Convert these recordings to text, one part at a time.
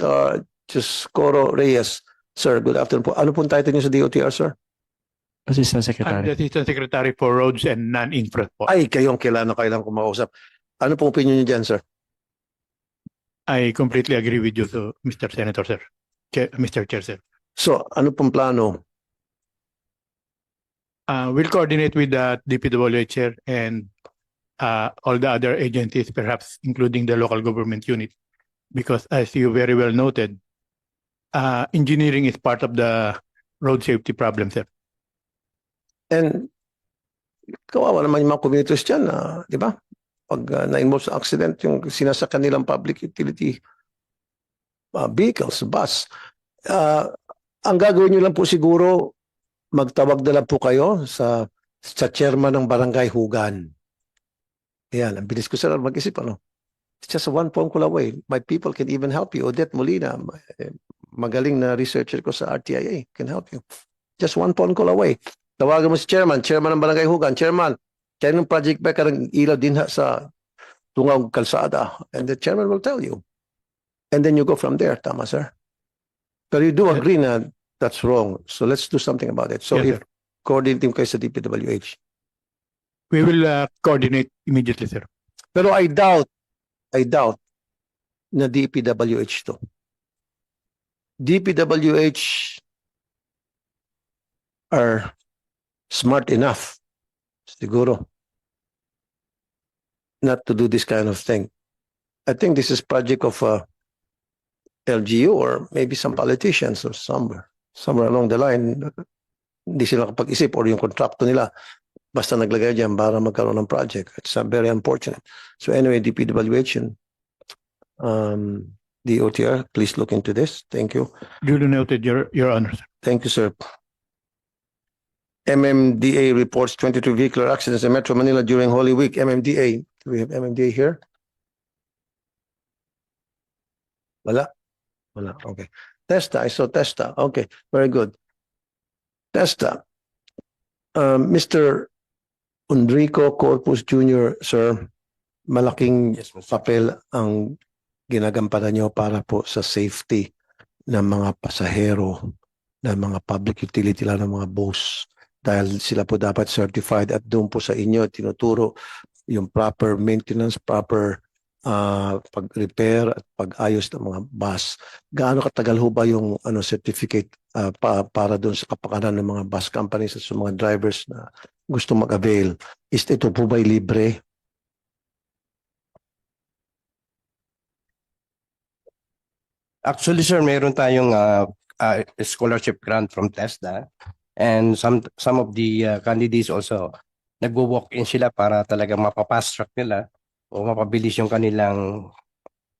uh, Coro Reyes. Sir, good afternoon po. Ano pong title niyo sa DOTR, sir? Assistant I'm Secretary. the Assistant Secretary for Roads and Non-Infra po. Ay, kayong kailangan kailangan ko makausap. Ano pong opinion niyo dyan, sir? I completely agree with you, so, Mr. Senator, sir. Chair, Mr. Chair, sir. So, ano pong plano? Uh, we'll coordinate with the DPWH chair and uh, all the other agencies, perhaps including the local government unit. Because as you very well noted, uh, engineering is part of the road safety problem, sir. And kawawa naman yung mga commuters dyan, na, di ba? Pag uh, na-involve sa accident, yung sinasakyan nilang public utility uh, vehicles, bus. Uh, ang gagawin nyo lang po siguro, magtawag na lang po kayo sa sa chairman ng barangay Hugan. Ayan, ang bilis ko sir mag-isip, ano? It's just one phone call away. My people can even help you. Odette Molina, eh, magaling na researcher ko sa RTIA, can help you. Just one phone call away. Tawagan mo si chairman, chairman ng barangay Hugan, chairman, kaya ng project ba ka ng ilaw din ha sa tungaw kalsada? And the chairman will tell you. And then you go from there, tama sir? Pero you do agree na that's wrong. So let's do something about it. So if Yes, coordinating kayo sa DPWH. We will uh, coordinate immediately, sir. Pero I doubt, I doubt na DPWH to. DPWH are smart enough, siguro, not to do this kind of thing. I think this is project of uh, LGU or maybe some politicians or somewhere, somewhere along the line, hindi sila kapag-isip or yung kontrakto nila basta naglagay dyan para magkaroon ng project. It's uh, very unfortunate. So anyway, DPWH and um, DOTR, please look into this. Thank you. Duly noted, your, your honor. Thank you, sir. MMDA reports 22 vehicular accidents in Metro Manila during Holy Week. MMDA, do we have MMDA here? Wala? Wala, okay. Testa, I saw Testa. Okay, very good. Testa. Um, Mr. Enrico Corpus Jr., sir, malaking Yes, Mr. papel ang ginagampanan nyo para po sa safety ng mga pasahero, ng mga public utility, lalo ng mga bus. Dahil sila po dapat certified at doon po sa inyo tinuturo yung proper maintenance, proper ah, pag-repair at pag-ayos ng mga bus. Gaano katagal ho ba yung ano certificate ah, pa, para doon sa kapakanan ng mga bus companies at sa mga drivers na gusto mag-avail? Is ito po ba'y libre? Actually, sir, meron tayong uh, uh, scholarship grant from TESDA and some some of the uh, candidates also nagwo-walk-in sila para talaga mapapast track nila o mapabilis yung kanilang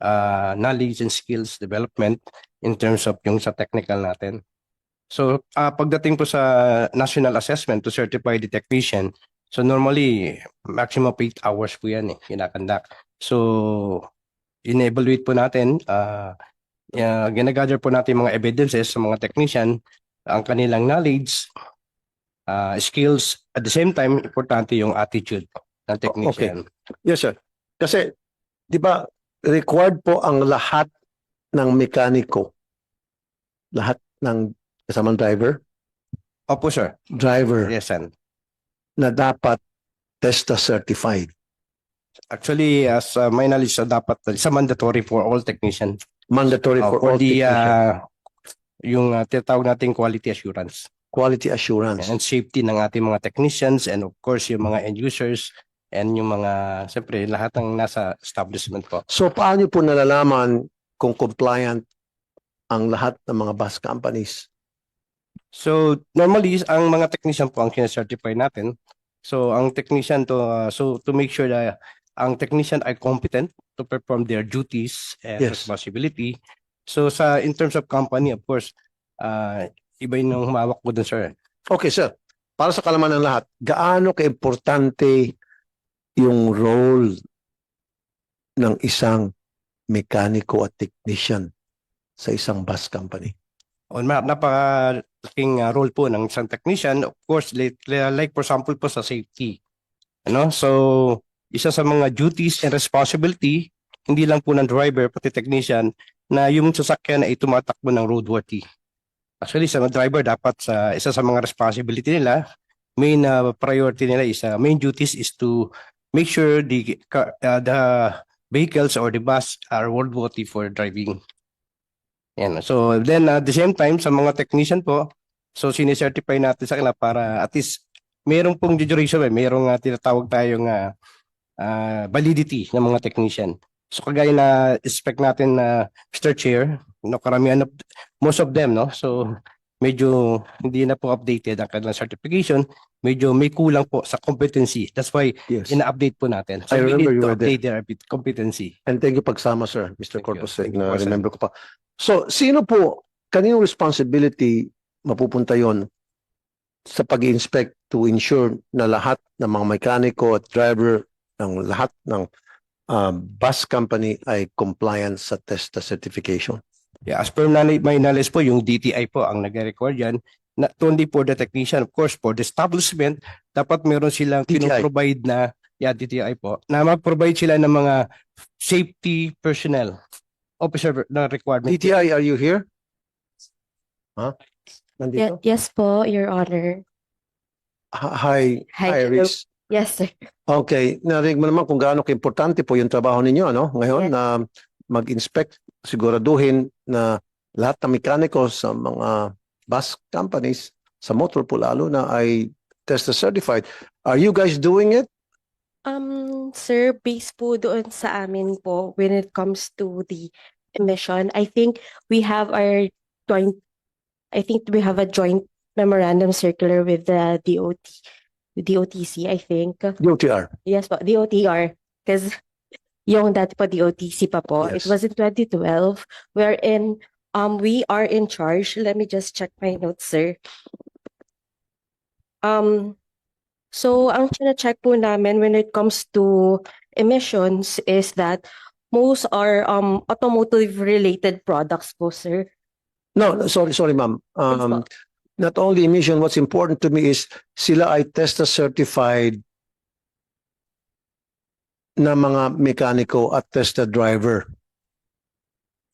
uh, knowledge and skills development in terms of yung sa technical natin. So, uh, pagdating po sa national assessment to certify the technician, so normally maximum of 8 hours po yan eh, kinakandak. So, in-evaluate po natin uh, uh, ginagather po natin mga evidences sa mga technician, ang kanilang knowledge, uh, skills, at the same time, importante yung attitude ng technician. Yes, sir. Kasi, di ba, required po ang lahat ng mekaniko, lahat ng kasamang driver, Opo, sir. driver Yes, sir. na dapat TESTA certified. Actually, as uh, my knowledge, so dapat sa mandatory for all technicians. Mandatory Uh, for for all the, technicians. uh, yung uh, tinatawag nating quality assurance quality assurance. and safety ng ating mga technicians and of course yung mga end users and yung mga, siyempre, lahat ng nasa establishment po. So, paano po nalalaman kung compliant ang lahat ng mga bus companies? So normally ang mga technician po ang kina-certify natin. So ang technician to uh, so to make sure that ang technician ay competent to perform their duties and Yes. responsibility. So sa in terms of company of course uh, iba yung humawak po dun sir. Okay, sir. Para sa kalaman ng lahat, gaano ka-importante yung role ng isang mekaniko at technician sa isang bus company? On map napakalaking uh, role po ng isang technician of course like, like for example po sa safety. Ano? So isa sa mga duties and responsibility hindi lang po ng driver pati technician na yung sasakyan ay tumatakbo ng roadworthy. Actually, sa mga driver, dapat sa isa sa mga responsibility nila, main uh, priority nila is, uh, main duties is to make sure the, uh, the vehicles or the bus are roadworthy for driving. Yan. So then at the same time, sa mga technician po, so sinicertify natin sa kanila para at least merong pong duration, eh, merong uh, tinatawag tayong uh, uh, validity ng mga technician. So kagaya na expect natin na Mr. Chair, no, karamihan of, most of them, no? So medyo hindi na po updated ang kanilang certification, medyo may kulang po sa competency. That's why Yes. ina-update po natin. So I we remember need you to were there. update their competency. And thank you pagsama, sir, Mr. Corpus. Na remember ko pa. So, sino po, kaninong responsibility mapupunta yon sa pag inspect to ensure na lahat ng mga mekaniko at driver ng lahat ng uh, bus company ay compliant sa TESTA certification? Yeah, as per knowledge, my knowledge po, yung DTI po ang nag-record yan. Not only for the technician, of course, for the establishment, dapat meron silang DTI. provide na, yeah, DTI po, na mag-provide sila ng mga safety personnel, officer na requirement. DTI, are you here? Huh? Ye- Nandito? yes po, Your Honor. Hi, Hi, Iris. Yes, sir. Okay, narinig mo naman kung gaano kaimportante po yung trabaho ninyo, ano? Ngayon Yes. na mag-inspect, siguraduhin na lahat ng mekaniko sa mga bus companies, sa motor po lalo na ay TESTA certified. Are you guys doing it? Um, sir, based po doon sa amin po when it comes to the emission, I think we have our joint, I think we have a joint memorandum circular with the DOT, DOTC, I think. DOTR. Yes po, DOTR. Because yung dati po DOTC pa po, it Yes. was in 2012, wherein um, we are in charge. Let me just check my notes, sir. Um, so ang check po namin when it comes to emissions is that most are um automotive related products po, sir. No, no, sorry, sorry ma'am. Um, not only emission, what's important to me is sila ay TESTA certified na mga mekaniko at TESTA driver.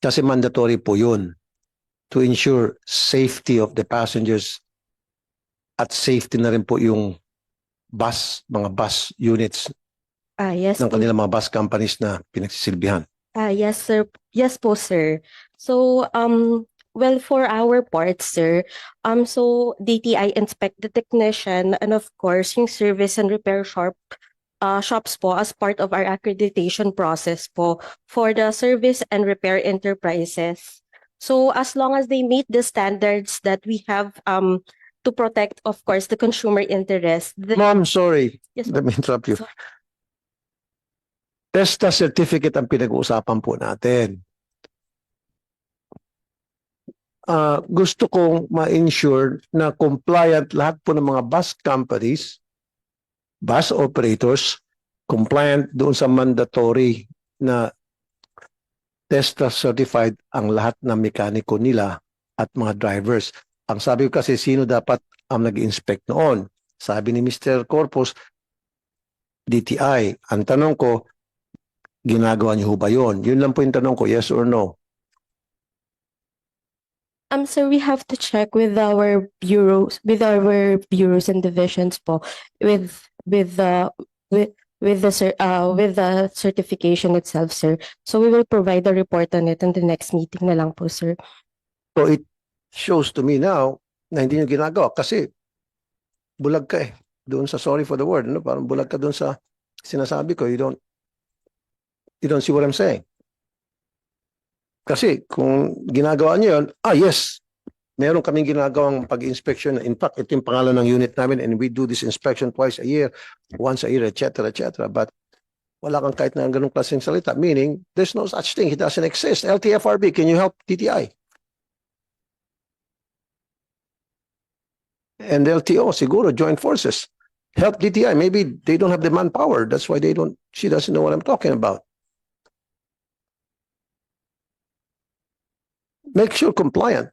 Kasi mandatory po yun to ensure safety of the passengers at safety na rin po yung bus, mga bus units Ah, yes ng po. kanilang mga bus companies na pinagsisilbihan. Ah, yes, sir. Yes po, sir. So, um, well, for our part, sir, um, so DTI inspect the technician and of course, yung service and repair shop, uh, shops po as part of our accreditation process po for the service and repair enterprises. So, as long as they meet the standards that we have, um, to protect, of course, the consumer interest. the- Ma'am, sorry. Yes. Let me interrupt you. TESTA certificate ang pinag-uusapan po natin. Ah, gusto kong ma-ensure na compliant lahat po ng mga bus companies, bus operators, compliant doon sa mandatory na TESTA certified ang lahat ng mekaniko nila at mga drivers. Ang sabi ko kasi sino dapat ang nag-inspect noon? Sabi ni Mr. Corpus, DTI. Ang tanong ko, ginagawa niyo ba yun? Yun lang po yung tanong ko, yes or no? Um, so we have to check with our bureaus, with our bureaus and divisions po, with, with the, with, with the, uh, with the certification itself, sir. So we will provide a report on it in the next meeting na lang po, sir. So it shows to me now na hindi niyo ginagawa kasi bulag ka eh. Doon sa sorry for the word, no? parang bulag ka doon sa sinasabi ko. You don't, you don't see what I'm saying. Kasi kung ginagawa niyo yun, ah yes, meron kaming ginagawang pag-inspection. In fact, ito yung pangalan ng unit namin and we do this inspection twice a year, once a year, etc., etc. But wala kang kahit na ganung klaseng salita. Meaning, there's no such thing. It doesn't exist. LTFRB, can you help TTI? And LTO, siguro, joint forces. Help DTI. Maybe they don't have the manpower. That's why they don't, she doesn't know what I'm talking about. Make sure compliant.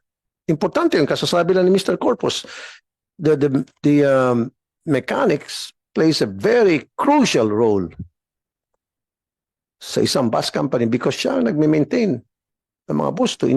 Importante yung kasasabi lang ni Mr. Corpus. The, the, the um, mechanics plays a very crucial role sa isang bus company because siya ang nagme-maintain ng mga bus to